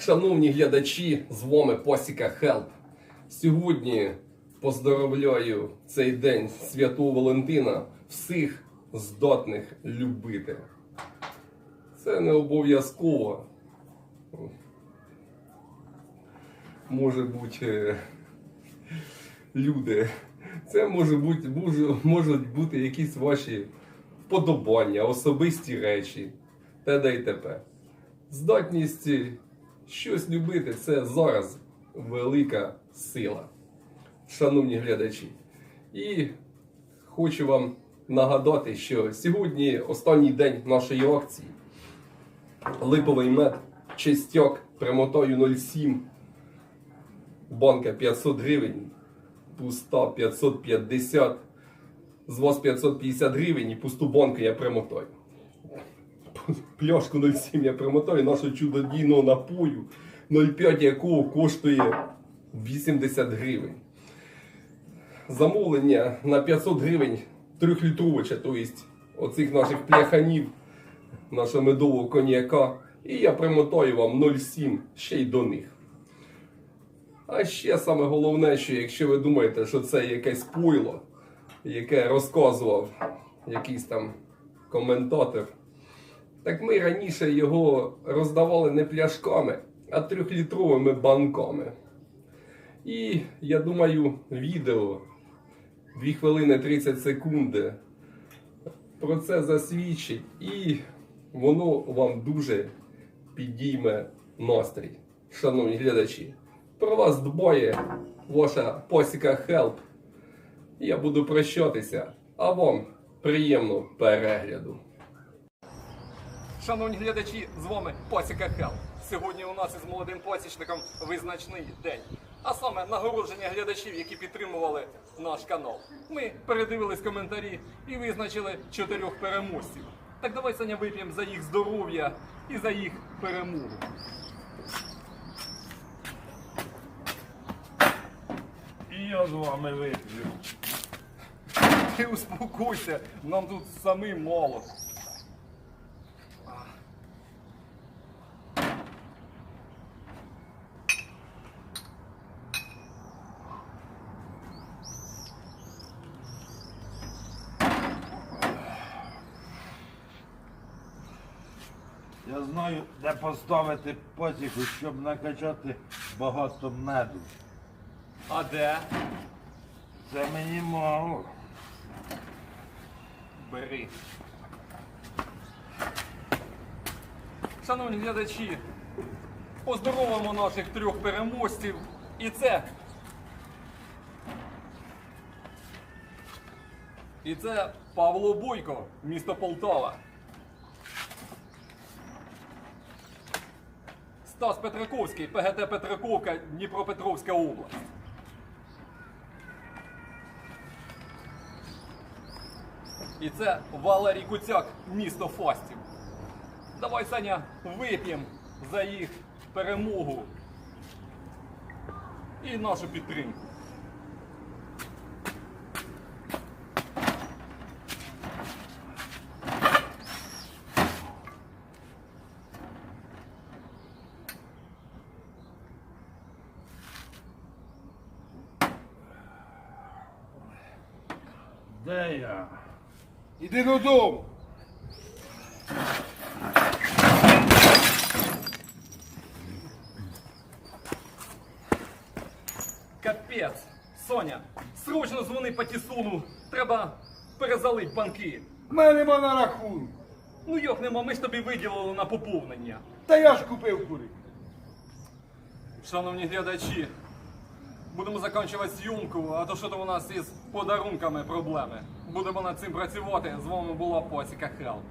Шановні глядачі, з вами Посіка Хелп. Сьогодні поздоровляю цей день Святого Валентина всіх здатних любити. Це не обов'язково. Може бути е, люди. Це може бути, можуть бути якісь ваші вподобання, особисті речі, т.д. і т.п. Здатність щось любити це зараз велика сила, шановні глядачі. І хочу вам нагадати, що сьогодні останній день нашої акції. Липовий мед, чистяк прямотою 0,7, банка 500 гривень, пуста 550, з вас 550 гривень і пусту банку я примотаю. Пляшку 0,7 я примотаю нашого чудодійного напою, 0,5 якого коштує 80 гривень. Замовлення на 500 гривень трьохлітровича, тобто оцих наших пляханів, нашого медового коньяка. І я примотаю вам 0,7 ще й до них. А ще саме головне, що якщо ви думаєте, що це якесь пойло, яке розказував якийсь там коментатор, так ми раніше його роздавали не пляшками, а трьохлітровими банками. І я думаю, відео 2 хвилини 30 секунди про це засвідчить, і воно вам дуже підійме настрій, шановні глядачі. Про вас дбає ваша посіка Хелп. Я буду прощатися, а вам приємного перегляду. Шановні глядачі, з вами Посіка Хелп. Сьогодні у нас із молодим посічником визначний день. А саме нагородження глядачів, які підтримували наш канал. Ми передивились коментарі і визначили чотирьох переможців. Так давай Саня вип'ємо за їх здоров'я і за їх перемогу. І я з вами вип'ю. Ти успокойся, нам тут самим мало. Я знаю, де поставити посіху, щоб накачати багато меду. А де? Це мені мало. Бери. Шановні глядачі, поздоровимо наших трьох переможців. І це. І це Павло Бойко, місто Полтава. Стас Петраковський, ПГТ Петраковка, Дніпропетровська область. І це Валерій Куцяк, місто Фастів. Давай, Саня, вип'ємо за їх перемогу і нашу підтримку. Де я? Іди додому. Капець, Соня, срочно дзвони по Тісуну. Треба перезалити банки. В мене нема на рахунку. Ну як нема, ми ж тобі виділили на поповнення. Та я ж купив курик. Шановні глядачі, будемо закінчувати зйомку, а то що там у нас із подарунками проблеми. Будемо над цим працювати. З вами була Посіка Хелп.